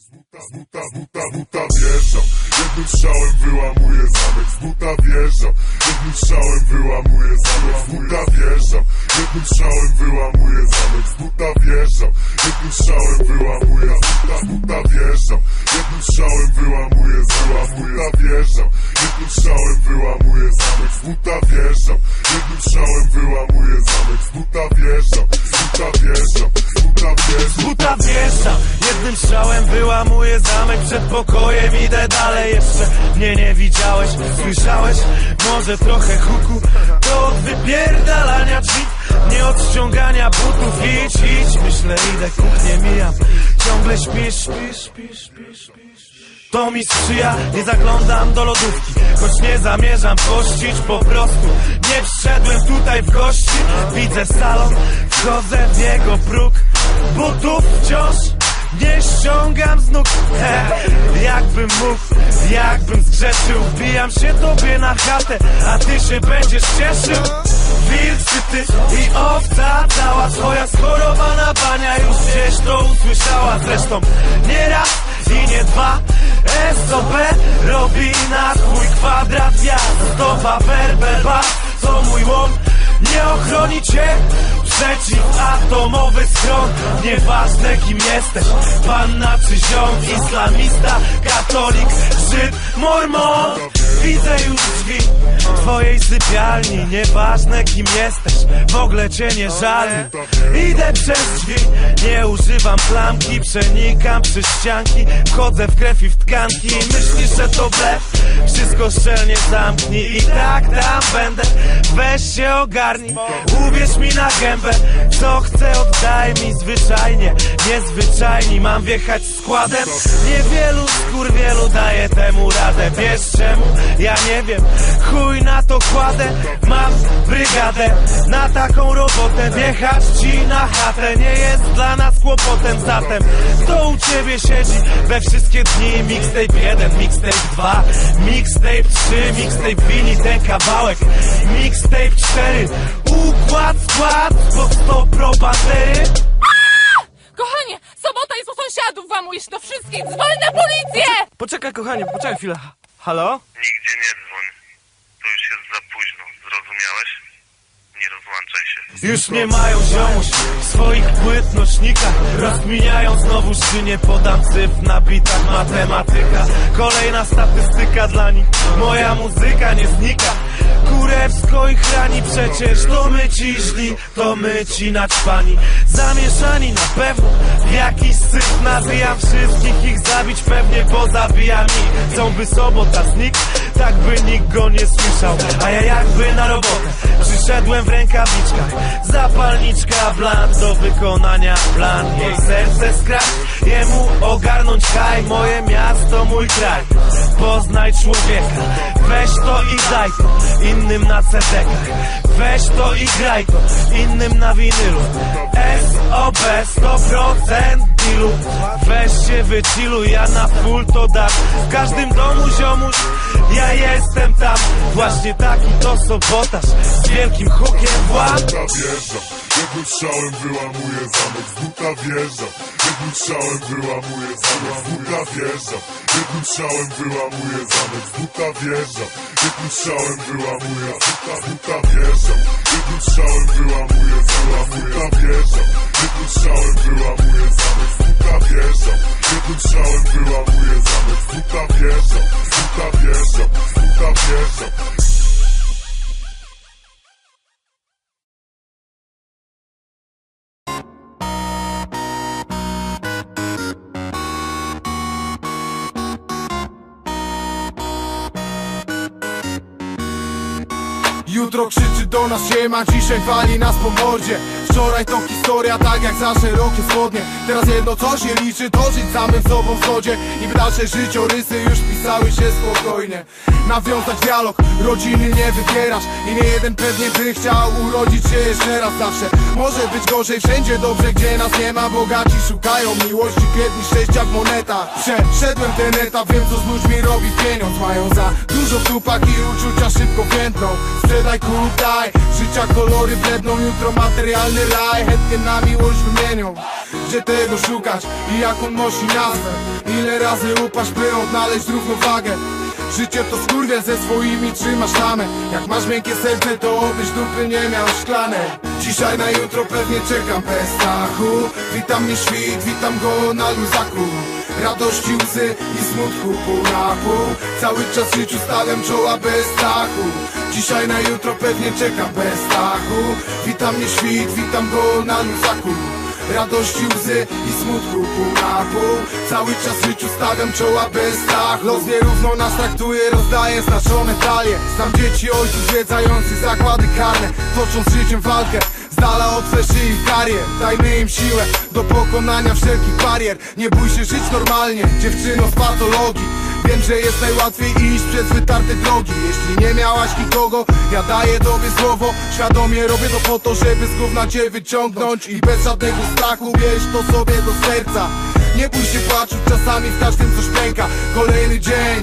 Z buta, z buta, z buta, buta wjeżdżam. Jednym strzałem wyłamuję zamek Z buta wjeżdżam. Jednym strzałem wyłamuję zamek Z buta wjeżdżam. Jednym strzałem wyłamuję zamek Z buta wjeżdżam. Jednym strzałem wyłamuję Z buta, z buta wjeżdżam. Jednym strzałem wyłamuję zamek Z buta wjeżdżam. Jednym strzałem wyłamuję zamek Z buta wjeżdżam. Jednym strzałem wyłamuję zamek Z buta wjeżdżam pokojem idę dalej Jeszcze. Mnie nie widziałeś, słyszałeś? Może trochę huku To od wypierdalania drzwi. Nie od ściągania butów Idź, idź, myślę idę, kuchnię mijam. Ciągle śpisz, śpisz, śpisz, śpisz, śpisz. To mi sprzyja, nie zaglądam do lodówki. Choć nie zamierzam pościć po prostu Nie wszedłem tutaj w gości. Widzę salon, wchodzę w jego próg. Butów wciąż nie ściągam z nóg. He, Jakbym mógł, jakbym zgrzeszył. Wbijam się tobie na chatę A ty się będziesz cieszył. Wilk czy ty i owca Cała twoja schorowana bania Już gdzieś to usłyszała Zresztą. Nie raz i nie dwa. SOB robi na chuj kwadrat Jazdowa werbel to mój łom. Nie ochroni cię Przeciwatomowy schron Nieważne kim jesteś. Panna czy ziom Islamista, katolik, Żyd, mormon. Widzę już drzwi Twojej sypialni. Nieważne kim jesteś. W ogóle cię nie żali Idę przez drzwi Nie używam klamki Przenikam przez ścianki Wchodzę w krew i w tkanki. Myślisz, że to blef? Wszystko szczelnie zamknij I tak tam będę. Weź się ogarnij Uwierz mi na gębę. Co chcę oddaj mi zwyczajnie. Niezwyczajni Mam wjechać składem. Niewielu skurwielu daje temu radę. Wiesz czemu? Ja nie wiem. Chuj na to kładę. Mam brygadę Na taką robotę. Wjechać ci na chatę. Nie jest dla nas kłopotem Zatem. Kto u ciebie siedzi? We wszystkie dni Mixtape 1, mixtape 2 Mixtape 3, mixtape Willy Ten kawałek. Mixtape 4 Układ, skład Pod 100 pro bandery Kochanie, sobota jest u sąsiadów, wam mówisz do wszystkich, dzwoń na policję! Poczekaj kochanie, poczekaj chwilę. Halo? Nigdzie nie dzwoń. To już jest za późno. Zrozumiałeś? Nie rozłączaj się. Już nie mają ziomuś swoich płyt nośnikach Rozkminiają znowu, czy nie podam cyfr na bitach matematyka. Kolejna statystyka dla nich Moja muzyka nie znika Kurewsko ich rani przecież To my ci źli, to my ci naćpani. Zamieszani na pewno jakiś syf Nawijam wszystkich ich zabić pewnie pozabijam ich Chcą by sobota znikł, tak by nikt go nie słyszał. A ja jakby na robotę Przyszedłem w rękawiczkach. Zapalniczka blan do wykonania plan Jej serce skrać, jemu ogarnąć haj Moje miasto, mój kraj. Poznaj człowieka Weź to i daj to. Innym na cedekach Weź to i graj to. Innym na winylu. SOB 100% dealu. Weź się wychilluj, ja na full to dam. W każdym domu ziomuś Ja jestem tam. Właśnie taki to sobotaż. Z wielkim hukiem wjeżdżam Jednym strzałem wyłamuję zamek Z buta wjeżdżam Jednym strzałem wyłamuję zamek Z buta wjeżdżam Jednym strzałem wyłamuję zamek Z buta wjeżdżam Jednym strzałem wyłamuję buta, buta wjeżdżam Jednym strzałem wyłamuję zamek Z buta wjeżdżam Jednym strzałem wyłamuję zamek Z Jutro krzyczy do nas siema, dzisiaj wali nas po mordzie Wczoraj to historia, tak jak za szerokie spodnie. Teraz jedno co się liczy, to żyć samym sobą w zgodzie I w dalsze życiorysy już pisały się spokojnie. Nawiązać dialog, rodziny nie wybierasz. I nie jeden pewnie by chciał urodzić się jeszcze raz zawsze. Może być gorzej wszędzie dobrze, gdzie nas nie ma. Bogaci szukają miłości, biedni szczęścia w monetach Przeszedłem ten etap, wiem co z ludźmi robi pieniądz. Mają za dużo dupach i uczucia szybko więdną. Sprzedaj kup, daj, życia kolory bledną Jutro materialny laj chętnie na miłość wymienią Gdzie tego szukać i jak on nosi nazwę? Ile razy upaść by odnaleźć równowagę? Życie to skurwiel ze swoimi trzymasz tamę Jak masz miękkie serce to obyś dupy nie miał szklanej Dzisiaj na jutro pewnie czekam bez strachu. Witam mnie świt, witam go na luzaku Radości, łzy i smutku pół na pół Cały czas życiu stawiam czoła bez strachu Dzisiaj na jutro pewnie czekam bez strachu Witam mnie świt, witam go na luzaku Radości, łzy i smutku pół na pół Cały czas życiu stawiam czoła bez strachu Los nierówno nas traktuje, rozdaje znaczone talie. Znam dzieci ojców zwiedzających zakłady karne. Tocząc życiem walkę dala od fleszy i karier Dajmy im siłę do pokonania wszelkich barier. Nie bój się żyć normalnie, dziewczyno z patologii. Wiem, że jest najłatwiej iść przez wytarte drogi. Jeśli nie miałaś nikogo, ja daję tobie słowo. Świadomie robię to po to, żeby z gówna cię wyciągnąć. I bez żadnego strachu wieź to sobie do serca. Nie bój się płaczu, czasami w każdym coś pęka. Kolejny dzień,